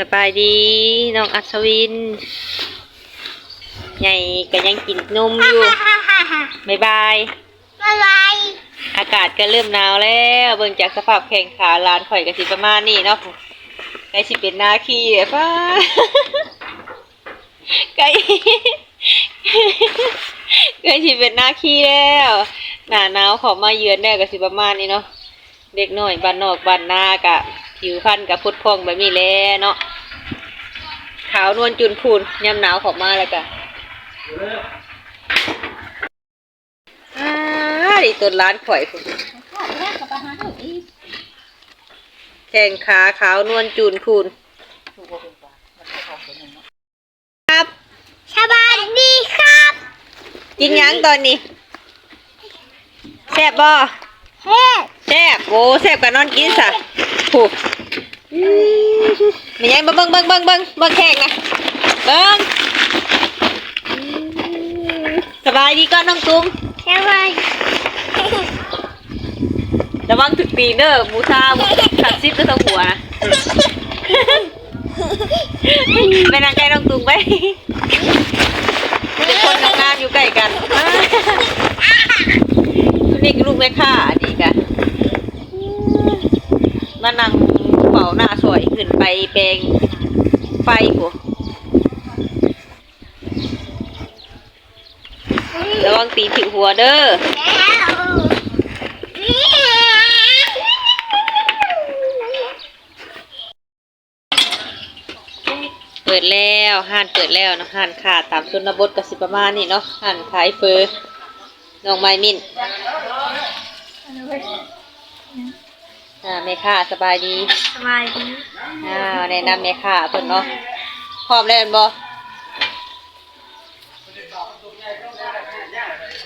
สบายดีน้องอัศวินใหญ่ก็ยังกินนมอยู่บายบายอะไรอากาศก็เริ่มหนาวแล้วเบิ่งจากสภาพแข่งขาลานข่อยก็สิประมาณนี้เนาะใกล้สิเป็นหน้าขี้เลยป้าใกล้ใกล้สิเป็นหน้าขี้แล้วหน้าหนาวเขอมาเยือนได้วก็สิประมาณนี้เนาะเด็กน้อยบ้านนอกบ้านนากะผิวพรรณกับพุดพองแบบนี้แหละเนาะ ขาวนวลจุนพูนยามหนาวเขอมาแล้วกะอ่าดิต้นร้านข่อยพุ่นแข่งขาขาวนวลจูนคูน ครับสบายดีครับ กินหยังตอนนี้แซ่บบ่เฮ้แซ่บโอ้แซ่บกับนอนกินซะผูก มีหยังเบิ่งเบิ่งเบิ่งเบิ่งเบิ่งเบิ่งแข่งนะเบิ่งอืมสบายดีก่อนน้องตุ้มสบายระวังถึกตีนเด้อหมูซาหมูขัดซิปก็ต้องหัวนะไปนั่งใกล้น้องตุ้มไปเป็นคนทำงานอยู่ใกล้กันนี่ก็ลูกแม่ค่าดีกะมานั่ง เป่าหน้าสวยขึ้นไปแปลงไฟผัวระวังตีผิวหัวเด้อเปิดแล้วห้านเปิดแล้วเนาะห้านขาดตามชนบทกสิประมาณนี่เนาะห้านขายเฟอร์น้องไม้มิน อ่าแม่ค้าสบายดีสบายดีอ่าแนะนำแม่ค้าเพิ่นเนาะพร้อมแล้วแม่นบ่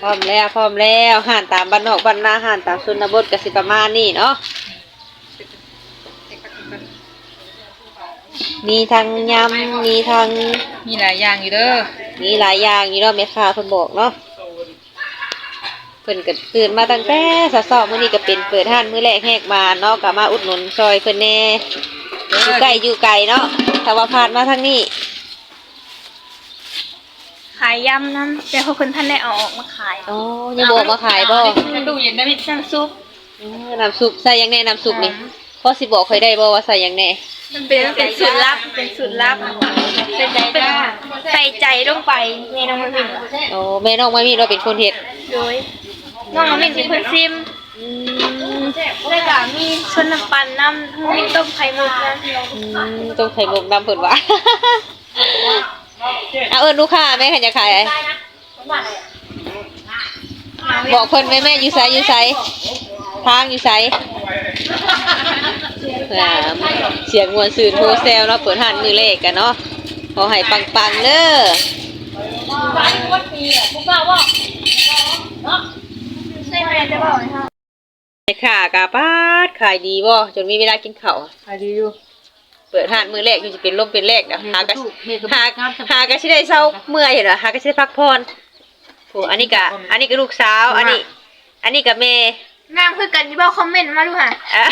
พร้อมแล้วพร้อมแล้วห้านตามบ้านนอกบ้านนาห้านตามชนบทกสิประมาณนี่เนาะมีทั้งยำมีทั้งมีหลายอย่างอยู่เด้อมีหลายอย่างอยู่เนาะแม่ค้าเพิ่นบอกเนาะ เพิ่นก็ตื่นมาตั้งแต่เช้าๆมื้อนี้ก็เป็นเปิดห้านมื้อแรกแหกมาเนาะก็มาอุดหนุนซอยเพิ่นแน่อยู่ใกล้อยู่ไกลเนาะถ้าว่าผ่านมาทางนี้ขายยำน้ำแต่พอคนท่านได้เอาออกมาขายอ๋อยังบ่มาขายบ่ตู้เย็นได้ไหมน้ำซุปเออน้ำซุปใส่หยังแน่น้ำซุปนี่พอสิบอกค่อยได้บ่ว่าใส่หยังแน่มันเป็นเป็นสูตรลับเป็นสูตรลับใส่ใจเป็นใส่ใจลงไปในน้องมันเป็นโอ้แม่น้องมามีเราเป็นคนเฮ็ดโดย น้องมันเป็นคนซิมอืมแล้วก็มีชนน้ำปั่นน้ำมีต้มไข่มุกน้อืมต้องไข่มุกน้ำเพิ่นว่าเอาเอิ้นลูกค้าแม่คันจะขายไอ้ำบอกเพิ่นแม่แม่อยู่ไสอยู่ไสทางอยู่ไสอ่าเสียงมวนซื่นโฮเซลเนาะเปิดห้านมือเลขกันเนาะขอให้ปังๆเด้อใช่ ไหมจะบอกไหมคะแม่ค้ากะปาดขายดีบ่จนมีเวลากินข้าวขายดีอยู่เปิดห้านมือแรกอยู่สิเป็นลมเป็นแรกเด้อหากะเมฆกระหาตุกน้ำหากะสิได้เซาเมื่อยเห็นบ่หากะสิได้พักผ่อนโอ้อันนี้กะอันนี้ก็ลูกสาวอันนี้ อันนี้ก็แม่งามคือกันยี่บ้าคอมเมนต์มาดูค่ะอะ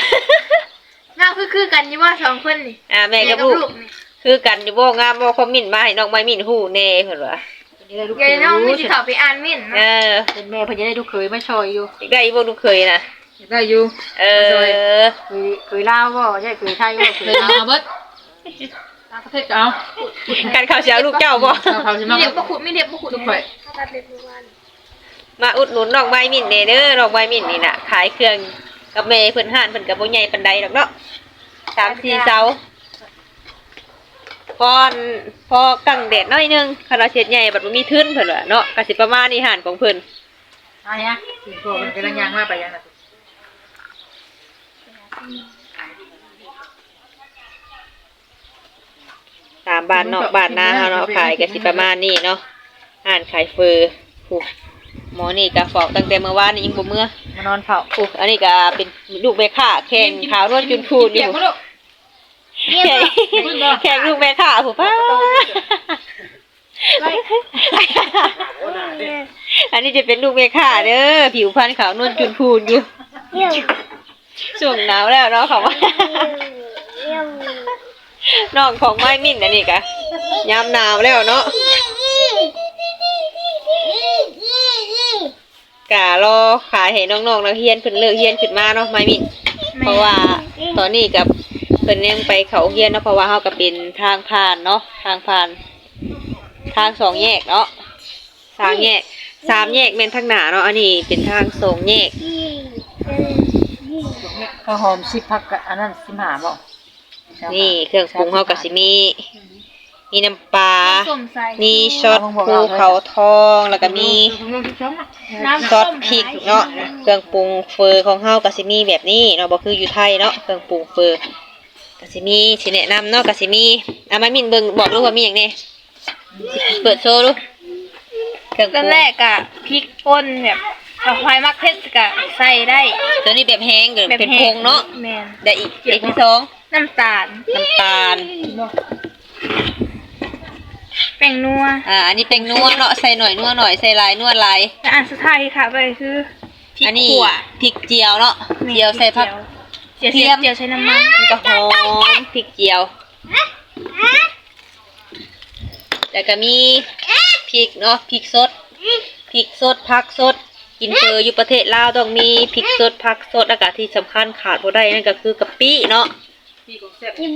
งามคือคือกันยี่บ้าสองคนนี่อ่าแม่กับลูกนี่คือกันอยู่บ่งามบ่คอมเมินต์มาให้น้องไม้มินฮู้แน่เพิ่นว่า นี่ได้ลูกเดี๋เขยวยน้องมีสิเขาไปอ่านเม่นเอเนาะอเป็นแม่เพิ่นจะได้ลูกเขยมาชอยอยู่อีกได้อีบ่ลูกเคยน่ะได้อยู่ เออเคยเคยลาวบ่ใช่เคยไทยบ่เคยลาวเบิดต่างประเทศก็เอากันเขาสิเอาลูกเจ้าบ่ เอาเขาสิมีมาเด็กประขุดมีเด็กประขุดทุกข่อยตัดเล็บทุกวันมาอุดหนุนน้องไม้มินแน่เด้อน้องไม้มินนี่น่ะขายเครื่องกับแม่เพิ่นห้านเพิ่นก็บ่ใหญ่ปานใดดอกเนาะสามสี่เสา พอนพอกังแดดหน้อยหนึงคาราเช็ดใหญ่บัดบ่มีทึนเพิ่นว่าเนาะก็สิประมาณนี้ห้านของเพิ่นอันนี้สิพวกมันกำลังย่างมาไปยังน่ะตามบ้านนอกบ้านนาเฮาเนาะขายก็สิประมาณนี้เนาะห้านขายเฟอร์ผู้หมอนี่ก็ฟอกตั้งแต่เมื่อวานนี่ยังบ่เมื่อมานอนเฝ้าโอ้อันนี้ก็เป็นลูกแม่ค้าแข่งขาวนวลจุนพูนอยู่เปีกบ่ลูก แข่งแข่งลูกแม่ค้าผู้ป้าอันนี้จะเป็นลูกแม่ค้าเด้อผิวพรรณขาวนวลจุนพูนอยู่เยี่ยมช่วงหนาวแล้วเนาะเขาว่าเยี่ยมน้องของไม้มิ่นอันนี้กะยามหนาวแล้วเนาะกะรอขายให้น้องๆนักเรียนเพิ่นเลิกเรียนขึ้นมาเนาะไม้มิ่นเพราะว่าตอนนี้กับ เพิ่นยังไปเขาเรียนเนาะเพราะว่าเฮาก็เป็นทางผ่านเนาะทางผ่าน ทางสองแยกเนาะสามแยกสามแยกแม่นทางหน้าเนาะอันนี้เป็นทางสองแยกข้าวหอมสิบพักกะอันนั้นสิบห้าบ่นี่เครื่องปรุงเฮาก็สิมีมีน้ำปลาส้มใส่มีช็อตภูเขาทอง แล้วก็มีน้ำซอสพริกเนาะ เครื่องปรุงเฟอร์ของเฮาก็สิมีแบบนี้เนาะบ่คืออยู่ไทยเนาะ เครื่องปรุงเฟอร์ ก็สิมีสิแนะนำเนาะก็สิมีอะมามินเบิ่งบอกดูว่ามีหยังแน่สิเปิดโชว์ดูเครื่องปตรุอนงแรกอะพริกป่นแบบถ้าควายมักเผ็ดก็ใส่ได้ตัวนี้แบบแห้งก็แบบเป็นแห้พงเนาะแม่นได้อีกอีกที่สองน้ำตาลน้ำตาล แป้งนัวอ่า อันนี้เป็นนัวเนาะ ใส่หน่อยนัวหน่อย ใส่หลายนัวหลาย และอันสุดท้ายที่ขาดไปคือพริกอันนี้ขั่วพริกเจียวเนาะ เจียวใส่ผักเจียวเทีเจีย ยวมเจียวใช้น้ำมันมันก็หอมพริกเจียว แล้วก็มีพริกเนาะพริกสดพริกสดผักสด กินเจออยู่ประเทศลาวต้องมีพริกสดผักสดแล้วก็ที่สำคัญขาดบ่ได้นั่นก็คือกะปิเนาะ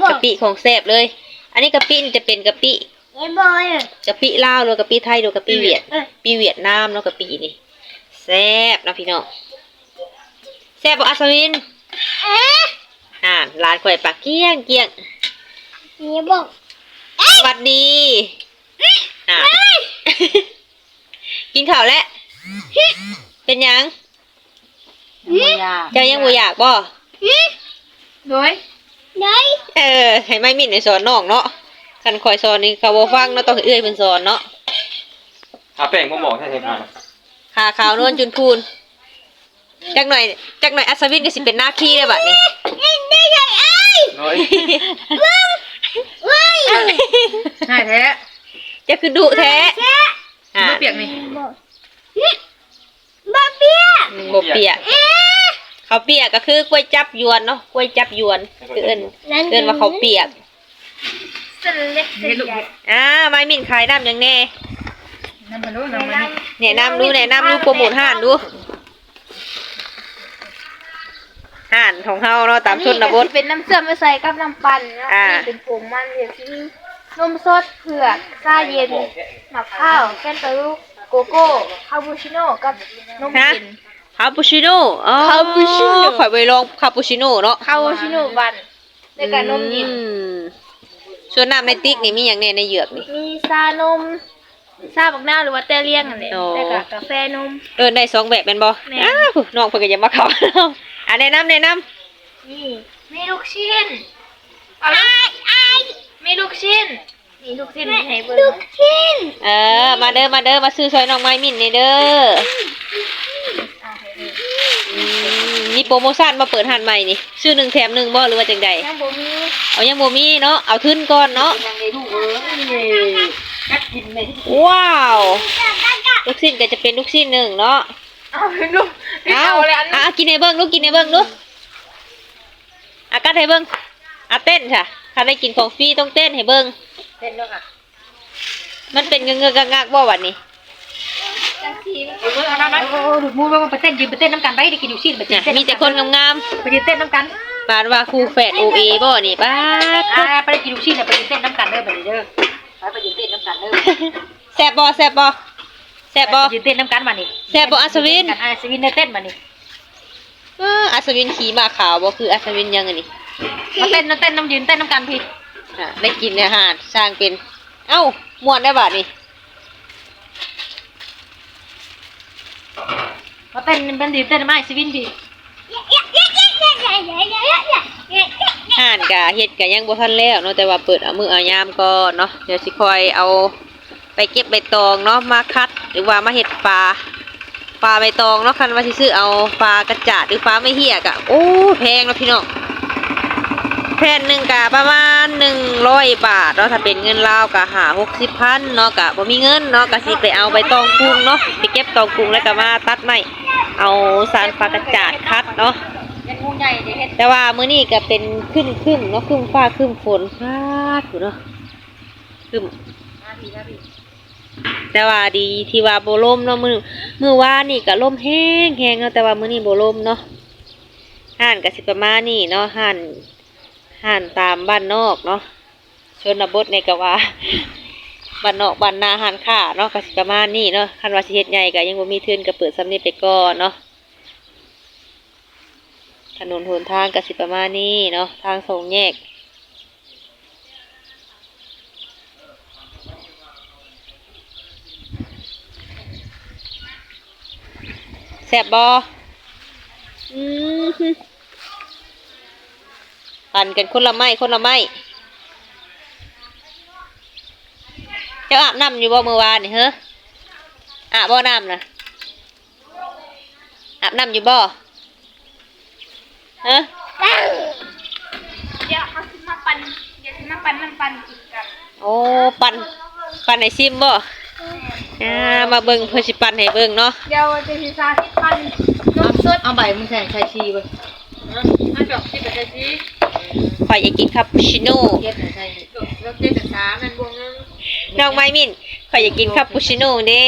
กะปิของแซ่บเลย อันนี้กะปินี่จะเป็นกะปิกะปิลาวหรือกะปิไทยหรือกะปิเวียดปีเวียดนามเนาะกะปินี่แซ่บเนาะพี่น้องแซ่บบ่อัศวิน อ่าร้านข่อยปากเกี้ยงเกี้ยงสวัสดีอะกินข้าวแล้ว เป็นหยังเจ้ายังบ่อยากบ่โดยเออ ให้ไม่มินในสอนน้องเนาะคันคอยสอนนี่เขาบ่ฟังเนาะต้องให้เอื้อยเพิ่นสอนเนาะอาแป้งบ่บอกใช่ไหมครับขาขาวนวลจุนพูน จักหน่อยจักหน่อยอัศวินก็สิเป็นหน้าขี้ได้บัดนี้น้อยใช่แท้จะคือดุแท้อะไม่เปียกนี่อืมบ่เปียกเขาวเปียกก็คือกล้วยจับยวนเนาะกล้วยจับยวนคือเอิ้นเอิ้นว่าเขาวเปียกเส้นเล็กเส้นใหญ่อ่าไม้มินขายน้ำหยังแน่น้ำมันรู้น้ำมันแนะนำดูแนะนำดูโปรโมทห้านดู ห้านของเฮาเนาะตามชนบทเป็นน้ำเสื่อมไม่ใส่กับน้ำปั่นเนาะอ่านี่เป็นผงมันเดี๋ยวที่นมสดเผือกชาเย็นหมักข้าวแกนตาลูกโกโก้คาปูชิโน่กับนมเย็นคาปูชิโน่อ๋อคาปูชิโน่ข่อยไปลองคาปูชิโน่เนาะคาปูชิโน่บันแล้วก็นมเย็นอืมส่วนน้ำในติ๊กนี่มีอย่างแน่ในเหยือกนี่มีชานมชาบักหน้าวหรือว่าแต่เลี่ยงอันนี้โอ้แล้วก็กาแฟนมเออได้สองแบบเป็นบ่แม่อ้าวน้องเพิ่นก็อยังมาเข้าเนาะ อะแนะนำแนะนำนี่มีลูกชิ้นเอาลูกมีลูกชิ้น มีลูกชิ้นให้เบิ่งลูกชิ้นเออ มาเด้อมาเด้อมาซื้อซอยน้องไม้มินนี่เด้ออืมมีโปรโมชั่นมาเปิดห้านใหม่นี่ซื้อหนึ่งแถมหนึ่งบ่หรือว่าจังใดยังบ่มีเอายังบ่มีเนาะเอาทุนก่อนเนาะว้าว ลูกชิ้นก็จะเป็นลูกชิ้นหนึ่งเนาะเอาลูกพี่ เอาเอาเลยอันอะกินให้เบิ่งลูกกินให้เบิ่งดูอากัดให้เบิ่งอะเต้นค่ะถ้าได้กินของฟรีต้องเต้นให้เบิ่งเต้นด้วยค่ะ มันเป็นเงือกๆงักๆบ่วันนี้จังสีโอ้โหหลุดมูไปว่าไปเต้นยืนไปเต้นน้ำกันไปได้กินอยู่ชิ้นไปเนี่ยเต้นมีแต่คนงามไปยืนเต้นน้ำกันๆปานว่าครูแฝดโอเอบ่นี่ป้าดอ่าไปได้กินอยู่ชิ้นเนี่ยไปยืนเต้นน้ำกันเด้อไปเด้อไปไปยืนเต้นน้ำกันเด้อแซ่บบ่แซ่บบ่แซ่บบ่ไปยืนเต้นน้ำกันมานี่แซ่บบ่อัศวินกันอัศวินได้เต้นมานี่เอออัศวินขี่ม้าขาวบ่คืออัศวินยังไงนี่มาเต้นน้ำเต้นน้ำยืนเต้นน้ำกันพี่อะได้กินอาหารสร้างเป็น เอ้าม่วนได้บาดนี่มาเต้นเป็นยืนเต้นไม่อัศวินพี่ห่านกะเฮ็ดกะยังบ่ทันแล้วเนาะแต่ว่าเปิดเอามือเอายามก่อนเนาะเดี๋ยวสิคอยเอา ไปเก็บใบตองเนาะมาคัด หรือว่ามาเฮ็ดปลาปลาใบตองเนาะคันว่าซื้อเอาปลากระจาดหรือปลาไม่เหี้ยกะโอ้แพงเนาะพี่น้องแผ่นหนึ่งกะประมาณหนึ่งร้อยบาทเนาะถ้าเป็นเงินลาวกะหาหกสิบพันเนาะกะบ่มีเงินเนาะกะสิไปเอาใบตองกรุงเนาะไปเก็บตองกรุงแล้วก็มาตัดไม้เอาสารปลากระจาดคัดเนาะแต่ว่ามื้อนี้ก็เป็นขึ้นขึ้นเนาะขึ้นฟ้าขึ้นฝนฟาอยู่เนาะขึ้น แต่ว่าดีที่ว่าโบล่มเนาะมื้อมื้อวานนี่ก็ล่มแห้งแห้งเนาะแต่ว่ามื้อนี้บ่ล่มเนาะห่านก็สิประมาณนี้เนาะห่านห่านตามบ้านนอกเนาะชนบทในก็ว่าบ้านนอกบ้านนาห่านค้าเนาะก็สิประมาณนี้เนาะคันว่าสิเฮ็ดใหญ่ก็ยังบ่มีทุนก็เปิดสำนี้ไปก่อนเนาะถนนหนทางก็สิประมาณนี้เนาะทางสองแยก แซ่บบออืมฮึปั่นกันคนละไม้คนละไม้เจ้าอาบน้ำอยู่บ่เมื่อวานนี่เฮ้ออาบบ่น้ำนะอาบน้ำอยู่บ่เฮ้อเดี๋ยวเขาสิมาปั่นเดี๋ยวสิมาปั่นน้ำปั่นกินกันโอ้ปั่นปั่นให้ซิมบ่ อ่ามาเบิ่งเพื่อสิปั่นให้เบิ่งเนาะเดี๋ยวจะสิสาธิตปั่นนมสดเอาใบมึงใส่ใส่ชีไปถ้าจบที่เป็นใส่ชีข่อยอยากกินคาปูชิโน่เย็ดใส่แล้วเจ็ดสามนั่นบวงนึงน้องไม้มินข่อยอยากกินคาปูชิโน่เด้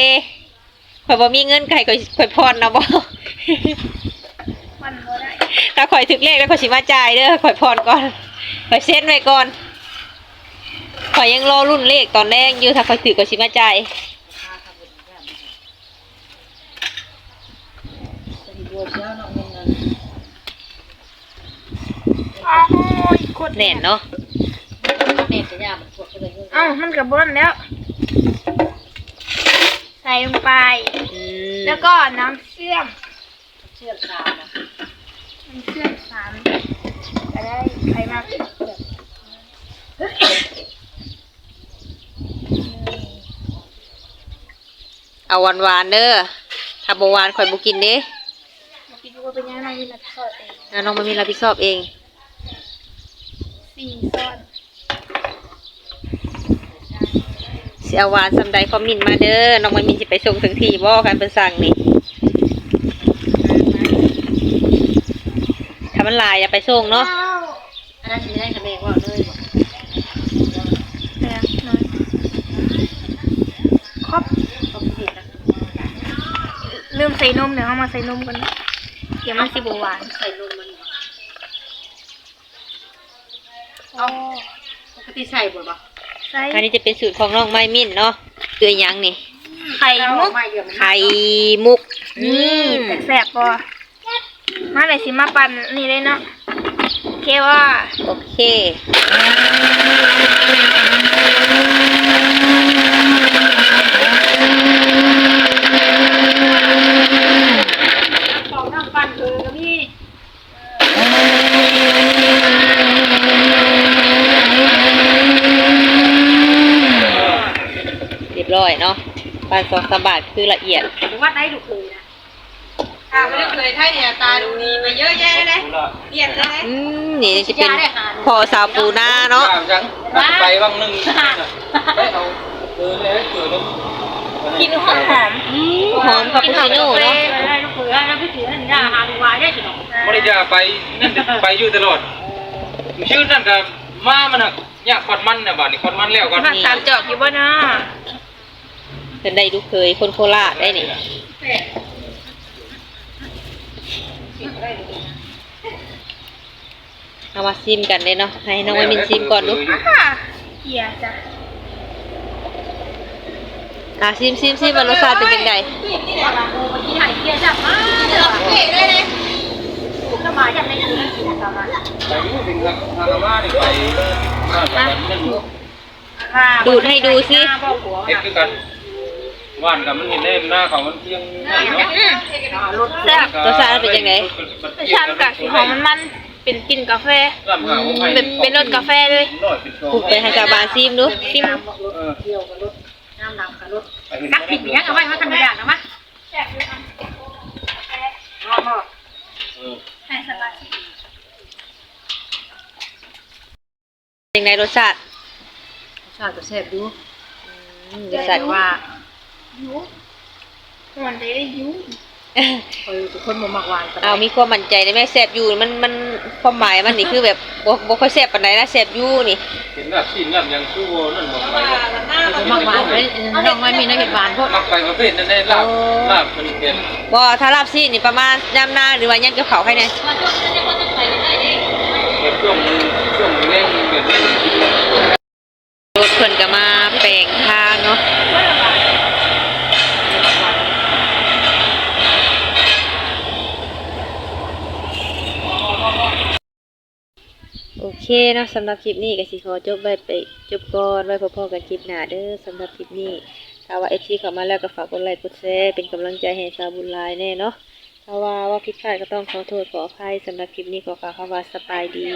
ข่อยบ่มีเงินไข่ข่อยข่อยพรนะบ่ปั่นบ่ได้ถ้าข่อยถึกเลขแล้วข่อยสิมาจ่ายเด้อข่อยพรก่อนข่อยเซ็นไว้ก่อน ข่อยยังรอรุ่นเลขตอนแรกอยู่ถ้าข่อยถึกข่อยสิมาจ่ายบัวเจ้าน้องมึงนั่นอ้าวกดแน่นเนาะเน็ตจะยามันปวดเลยเอ้ามันกับบ่นแล้ว ใส่ลงไปอืมแล้วก็น้ำเชื่อม เชือกขาน้ำเชื่อมสามจะได้ใครมาก เอาหวานๆเด้อถ้าบ่หวานข่อยบ่กินเด้มาคิดว่าเป็นยังไงนี่นะทอดเองแล้วน้องมันมีรับผิดชอบเองสี่ซ้อนสิเอาหวานซำใดคอมเมินต์มาเด้อ น้องมันมีสิไปส่งถึงที่บ่คันเพิ่นสั่งนี่ถ้ามันหลายอย่าไปส่งเนาะอันนั้นจะได้คะแนนว่าเลย แต่น้อยครบ ต้องผิดนะ ลืมใส่นมเดี๋ยวเอามาใส่นมกันนะเดี๋ยวมันสิบหวานใส่นมมันเอาปกติใส่บ่บ่ใส่อันนี้จะเป็นสูตรของน้องไม้มิ้นเนาะคือหยังนี่ ไข่มุกไม่เยอะมันไข่มุก นี่อืมแสบๆปอมาเลยสิมาปั่นนี่เลยเนาะโอเคว่า โอเค ของน้ำปั่นคือกับพี่ เรียบร้อยเนาะปานสองสามบาทคือละเอียดว่าได้ดูเคยนะถ้าไม่ได้เคยไทยเนี่ยตาดูดีมาเยอะแยะเลยเปลี่ยนเลยอืมนี่จะเป็นพอสาวปูนาเนาะจังไปบ้างหนึงไปเอาเออเลยเกิดแล้วกินหอมหอมอืมหอมคาปูชิโน่เนาะได้ลูกเขยแล้วพี่ถือนั่นยาหาดูวายได้สิเนาะบริจาไปนั่นไปอยู่ตลอดชื่อนั่นก็มามันน่ะอยากขอดมันน่ะบาดนี้ขอดมันแล้วก่อนผักสามจอกอยู่บ่เนาะ เป็นได้ลูกเคยคนโคราชได้นี่เอามาซิมกันเลยเนาะให้น้องไม้มินซิมก่อนดูอ่าเกียร์จ้ะอะซิมซิมซิมว่ารสชาติเป็นยังไงนี่นี่แหละโอ้ยหายเกียร์จับมาเดี๋ยวเก๋เลยเลยสบายจังในคืนกินสบายไปอยู่ถึงทางมานี่ไปบ้านกันนั่นดูดให้ดูสิเฮ็ดคือกัน ว่านกับมันเห็นได้หน้าเขามันเที่ยงเนาะรถแซ่บรสชาติเป็นยังไงรสชาติกะสีหอมมันมันๆเป็นกลิ่นกาแฟเป็นเป็นรสกาแฟเลยปลูกไปให้ชาวบ้านซิมดูซิมเออเที่ยวกับรถน้ำดำกับรถไปเห็นนักผิดเบี้ยเอาไว้มาทำอย่างนะมะแซ่บด้วยนะกาแฟรอดรอดเออให้สบายยังไงรสชาติชาติก็แซ่บดูอืมรสชาติว่า ยูมันได้ได้ยูคอยเป็นคนบ่มักหวานปานใดเอามีความมั่นใจในแม่แซ่บอยู่มันมันความหมายมันนี่คือแบบบ่บ่ค่อยแซ่บปานใดนะแซ่บอยู่นี่เห็นแบบสิ้นแบบยังคือว่านั่นบ่ไปบ่มักหวานเอ้ยน้องไม่มีน้ำเห็ดหวานพวกมักไปประเภทนั้นได้ลาบลาบมันเห็นบ่ถ้าลาบซีนี่ประมาณยามหน้าหรือว่ายังเกี่ยวเขาให้แน่เปิดช่วงช่วงแรงเดือดแรง รถเพิ่นก็มาแปลงทางเนาะโอ เคนาะสำหรับคลิปนี้ก็สิขอจบไปไปจบก่อนไว้พอๆกันคลิปหน้าเด้อสำหรับคลิปนี้ถ้าว่า FC เข้ามาแล้วก็ฝากกดไลค์กดแชร์เป็นกำลังใจให้ชาวบุญลายแน่เนาะถ้าว่าว่าผิดพลาดก็ต้องขอโทษขออภัยสำหรับคลิปนี้ขอกล่าวคำว่าสบายดี